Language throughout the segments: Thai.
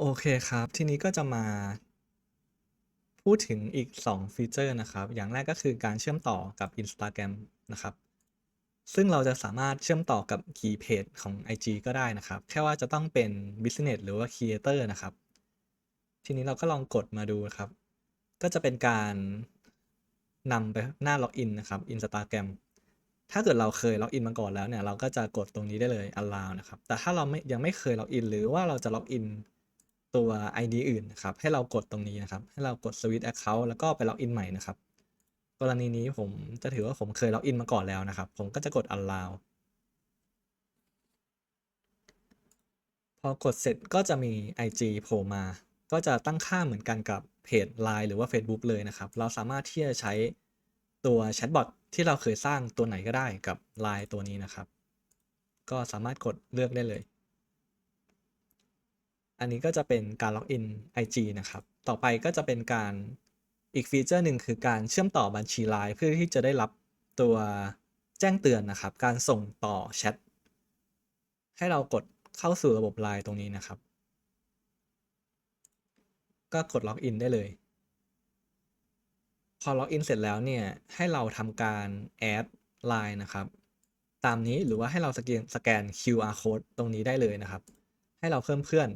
โอเคครับ ทีนี้ก็จะมา พูดถึงอีก 2 ฟีเจอร์นะครับ อย่างแรกก็คือการเชื่อมต่อกับ Instagram นะครับ ซึ่งเราจะสามารถเชื่อมต่อกับคีย์เพจของ IG ก็ได้นะครับ แค่ว่าจะต้องเป็น Business หรือว่า Creator นะครับ ทีนี้เราก็ลองกดมาดูครับ ก็จะเป็นการนำไปหน้าล็อกอินนะครับ Instagram ถ้าเกิดเราเคยล็อกอินมาก่อนแล้วเนี่ย เราก็จะกดตรงนี้ได้เลย allow นะครับ แต่ถ้าเราไม่ยังไม่เคยล็อกอินหรือว่าเราจะล็อกอิน ตัว ID อื่นนะครับ ให้เรากดตรงนี้นะครับ ให้เรากด switch account แล้วก็ไปล็อกอินใหม่นะครับ กรณีนี้ผมจะถือว่าผมเคยล็อกอินมาก่อนแล้วนะครับ ผมก็จะกด allow พอกดเสร็จก็จะมี IG โผล่มา ก็จะตั้งค่าเหมือนกันกับเพจ Line หรือว่า Facebook เลยนะครับ เราสามารถที่จะใช้ตัวแชทบอทที่เราเคยสร้างตัวไหนก็ได้กับ Line ตัวนี้นะครับ ก็สามารถกดเลือกได้เลย อันนี้ก็จะเป็นการล็อกอิน IG นะครับ ต่อไปก็จะเป็นการอีกฟีเจอร์หนึ่งคือการเชื่อมต่อบัญชี Line เพื่อที่จะได้รับตัวแจ้งเตือนนะครับ การส่งต่อแชทให้เรากดเข้าสู่ระบบ Line ตรงนี้นะครับ ก็กดล็อกอินได้เลย พอล็อกอินเสร็จแล้วเนี่ย ให้เราทำการแอด Line นะครับ ตามนี้หรือว่าให้เราสแกนสแกน QR code ตรงนี้ได้เลยนะครับ ให้เราเพิ่มเพื่อน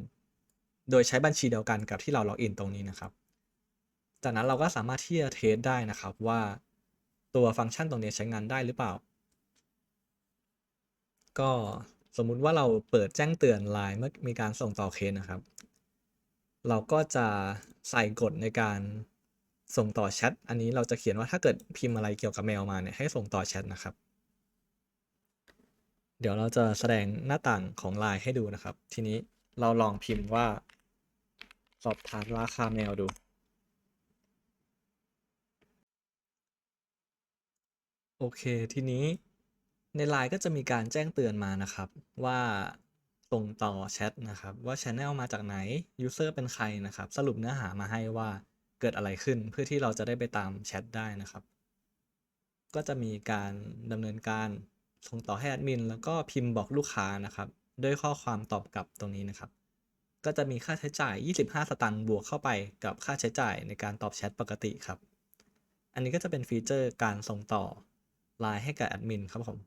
โดยใช้บัญชีเดียวกันกับที่เราล็อกอินตรงนี้นะครับ จากนั้นเราก็สามารถที่จะเทสได้นะครับว่าตัวฟังก์ชันตรงนี้ใช้งานได้หรือเปล่า ก็สมมุติว่าเราเปิดแจ้งเตือน Line เมื่อมีการส่งต่อเคสนะครับ เราก็จะใส่กฎในการส่งต่อแชท อันนี้เราจะเขียนว่าถ้าเกิดพิมพ์อะไรเกี่ยวกับเมลมาเนี่ยให้ส่งต่อแชทนะครับ เดี๋ยวเราจะแสดงหน้าต่างของ Line ให้ดูนะครับ ทีนี้เราลองพิมพ์ว่า สอบถามราคาแมวดูโอเค ทีนี้ใน Line ก็จะมีการแจ้งเตือนมานะครับ ว่าส่งต่อแชทนะครับ ว่า Channel มาจากไหน User เป็นใครนะครับ สรุปเนื้อหามาให้ว่าเกิดอะไรขึ้นเพื่อที่เราจะได้ไปตามแชทได้นะครับ ก็จะมีการดำเนินการส่งต่อให้แอดมินแล้วก็พิมพ์บอกลูกค้านะครับ ด้วยข้อความตอบกลับตรงนี้นะครับ ก็จะมีค่าใช้จ่าย 25 สตางค์บวกเข้าไปกับค่าใช้จ่ายในการตอบแชทปกติครับ อันนี้ก็จะเป็นฟีเจอร์การส่งต่อไลน์ให้กับแอดมินครับผม